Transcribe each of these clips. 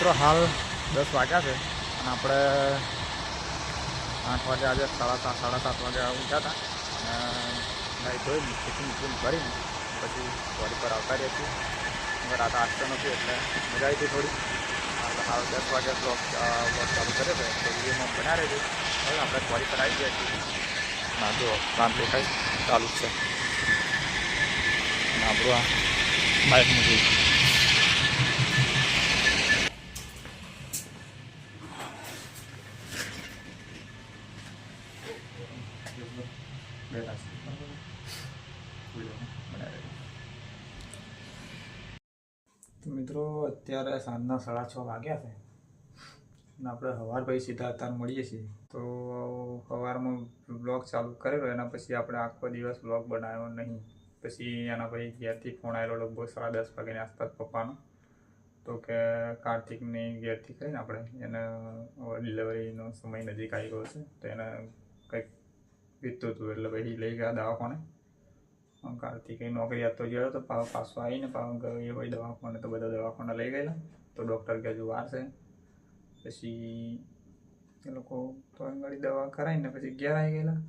મિત્રો, હાલ દસ વાગ્યા છે અને આપણે આઠ વાગે આજે સાડા સાત સાડા સાત વાગે ઉઠ્યા હતા. અને નાઈ ધોઈને ટિફિન ટિફિન કરીને પછી બોડી પર આવતા રહીએ છીએ. રાત આઠસો નથી, એટલે મજા આવી હતી થોડી. હાલ દસ વાગે બ્લોક બ્લોક ચાલુ કર્યો છે. તો વિડીયોમાં બના રહેજો. હવે આપણે બોડી પર આવી ગયા છીએ. ના જો પ્લાન દેખાય. ચાલુ છે. આપણું આ બાઇક મૂકી તો મિત્રો, અત્યારે સાંજના સાડા છ વાગ્યા છે અને આપણે સવાર પછી સીધા અત્યારે મળીએ છીએ. તો સવારમાં બ્લોગ ચાલુ કરેલો, એના પછી આપણે આખો દિવસ બ્લોગ બનાવ્યો નહીં. પછી એના પછી ઘેરથી ફોન આવેલો લગભગ સાડા દસ વાગ્યાની આસપાસ પપ્પાનો. તો કે કાર્તિકની ઘેરથી કરીને આપણે એને ડિલિવરીનો સમય નજીક આવી ગયો છે. તો એને કંઈક વીતતું હતું એટલે પછી લઈ ગયા દવાખાને. કાર્તિકે નોકરી આપતો ગયો તો પાછો પાછો આવીને પાવ ગયો એ ભાઈ દવાખાને, તો બધા દવાખાને લઈ ગયેલા. તો ડૉક્ટર કે હજુ વાર પછી એ લોકો તો ગાડી દવા કરાવીને પછી ઘેર આવી ગયેલા.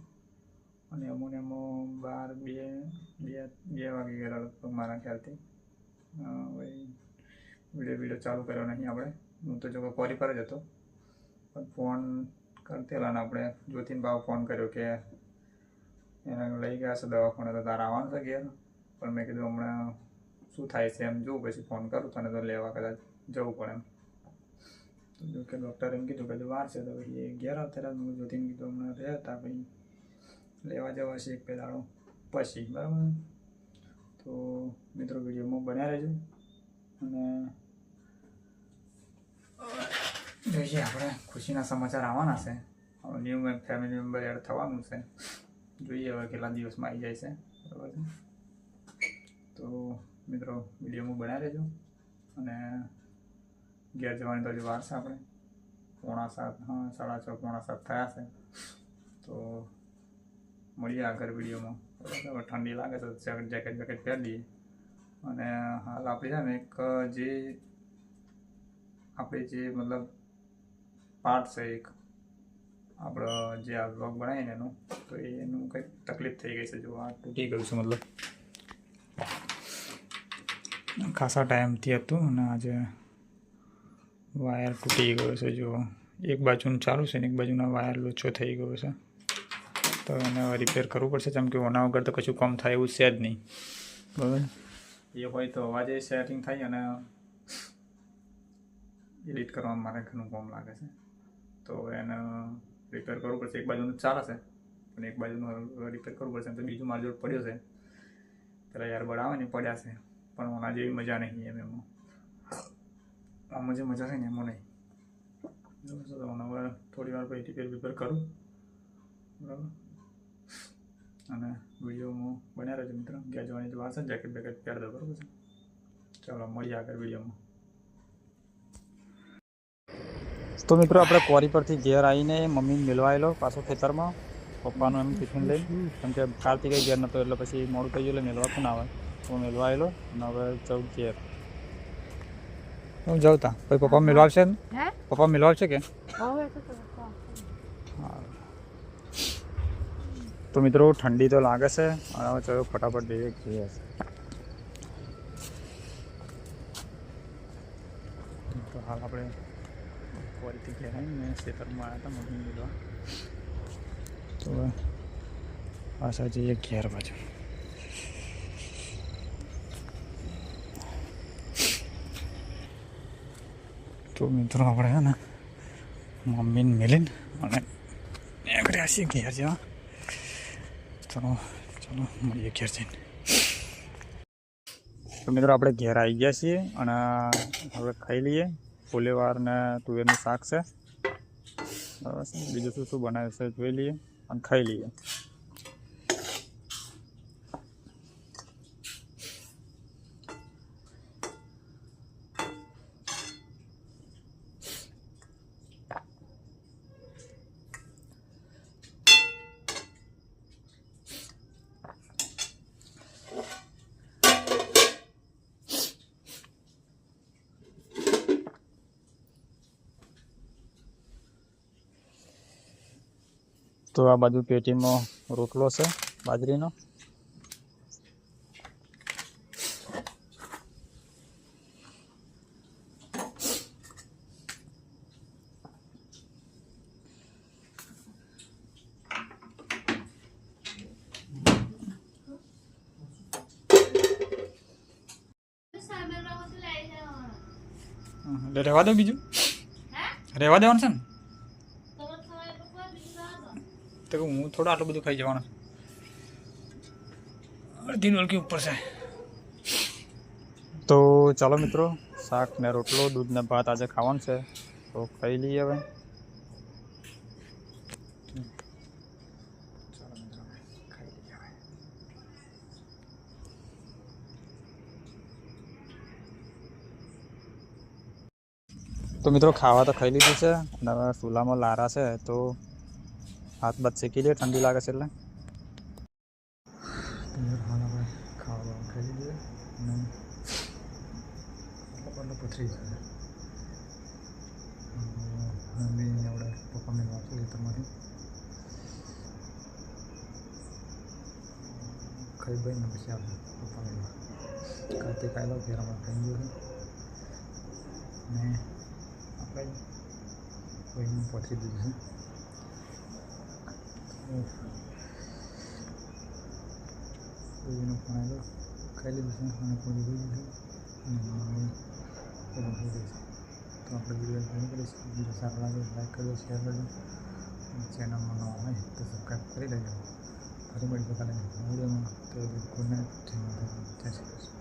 અને અમુને અમો બાર, બે બે બે વાગે ગયેલા લગભગ મારા ખ્યાલથી. ભાઈ વીડિયો વીડિયો ચાલુ કર્યો નહીં આપણે. હું તો જો કોરી પર જ હતો. પણ ફોન કરતેલા ને આપણે જ્યોતિન ભાવ ફોન કર્યો કે એને લઈ ગયા છે દવાખાને તો તારે આવવાનું છે ઘેર. પણ મેં કીધું હમણાં શું થાય છે એમ જોઉં, પછી ફોન કરું તને તો લેવા કદાચ જવું પડે એમ. તો જો કે ડૉક્ટરે એમ કીધું કે વાર છે તો પછી એ ઘેર અત્યારે હું જ્યોતિને કીધું, હમણાં રહેતા હતા પછી લેવા જવા છે એક દાડો પછી. બરાબર? તો મિત્રો વિડીયોમાં બન્યા રહેજો. અને જોઈએ આપણે ખુશીના સમાચાર આવવાના છે. ન્યૂ ફેમિલી મેમ્બર એડ થવાનું છે. જોઈએ હવે કેટલા દિવસમાં આવી જાય છે. બરાબર છે. તો મિત્રો વિડીયોમાં બનાવી રહેજો. અને ઘેર જવાની તો હજી વાર છે આપણે પોણા સાત, હા, સાડા છ, પોણા સાત થયા છે. તો મળીએ આગળ વિડીયોમાં બરાબર ઠંડી લાગે તો જેકેટ બેકેટ પહેરી દઈએ. અને હાલ આપણે છે ને એક જે આપણે જે મતલબ પાર્ટ છે એક. આપણો જે આ બ્લોગ બનાવીએ ને એનું, તો એનું કંઈક તકલીફ થઈ ગઈ છે જો આ તૂટી ગયું છે મતલબ ખાસા ટાઈમથી હતું અને આજે વાયર તૂટી ગયો છે જો એક બાજુનું ચાલુ છે ને એક બાજુનો વાયર લોચો થઈ ગયો છે તો એને રિપેર કરવું પડશે કેમ કે ઓના વગર તો કશું કામ થાય એવું છે જ નહીં, બરાબર? એ હોય તો અવાજે સેટિંગ થાય અને એડિટ કરવામાં મારે ઘણું કામ લાગે છે. તો એને રિપેર કરવું પડશે, એક બાજુનું ચાલે છે. પણ એક બાજુનું રિપેર કરવું પડશે તો બીજું મારો જોડ પડ્યો છે. પેલા યાર બળાવે ને પડ્યા છે. પણ ઓના જેવી મજા નહીં એમ એમાં. આમાં જે મજા છે ને એમાં નહીં. હવે થોડી વાર પછી રિપેર બિપેર કરું. બરાબર? અને વિડીયોમાં બન્યા રહેજો મિત્ર. ગયા જવાની વાત છે જેકેટ બેકેટ પહેરી દો, બરાબર છે? ચાલો, મળીએ આગળ વિડીયોમાં તો મિત્રો, આપણે કોરી પરથી ઘેર આવીને મમ્મીને મિલવાયેલો પાછો ખેતરમાં. પપ્પાનું એમ ટિફિન લઈ કેમ કે કાર્તિકે ઘેર નહોતો એટલે પછી મોડું થઈ ગયું એટલે મેળવા પણ આવે. તો મેળવા આવેલો અને હવે જવું ઘેર. હું જાઉં તા પછી પપ્પા મેળવા આવશે ને? પપ્પા મેળવા આવશે કે? તો મિત્રો ઠંડી તો લાગે છે અને હવે ચલો ફટાફટ જઈએ જઈએ તો હાલ આપણે ફરીથી ઘેર આવીને ખેતરમાં આવ્યા હતા મમ્મી મેળવા તો પાછા જઈએ ઘેર બાજુ તો મિત્રો આપણે છે ને મમ્મીને મિલીને અને નીકળ્યા છીએ ઘેર જેવા ચલો ચલો મળીએ ઘેર જઈને તો મિત્રો આપણે ઘેર આવી ગયા છીએ અને હવે ખાઈ લઈએ ફુલેવાર ને તુવેરનું શાક છે બરાબર છે બીજું શું શું બનાવે છે જોઈ લઈએ અને તો આ બાજુ પેટીમાં રોટલો છે બાજરીનો. એટલે રહેવા દો બીજું. રહેવા દેવાનું છે ને? તો હું થોડું આટલું બધું ખાઈ જવાનું અડધી નલકી ઉપર છે. તો ચાલો મિત્રો, શાક ને રોટલો, દૂધ ને ભાત આજે ખાવાનું છે. તો ખાઈ લઈએ હવે. તો મિત્રો, ખાવા તો ખાઈ લીધું છે. અને હવે ચૂલામાં લારા છે, તો હાથ બાદ શેકી લે ઠંડી લાગે છે એટલે હાલ આપણે ખાવા બાવા ખાઈ લઈએ અને એટલે પટલે પથરી જાય મમ્મી આપણે પપ્પા મેં વાંચું ખેતરમાંથી ખાઈ ભાઈ ને પછી આપણે પપ્પા મેં કાતે ખાઈ લો ત્યારે અમારે ખાઈ ગયું છે ને આપણે કોઈને પથરી દીધું છે કોઈનો આવ્યો ખાઈ લીધું છે અને આપણે વીડિયો પૂરી કરીશું વીડિયો સારો લાગે લાઈક કરજો શેર કરજો ચેનલમાં નવા હોય તો સબસ્ક્રાઈબ કરી લેજો ફરી મળીશું કાલે વિડીયોમાં તો ગુડ જય શ્રી કૃષ્ણ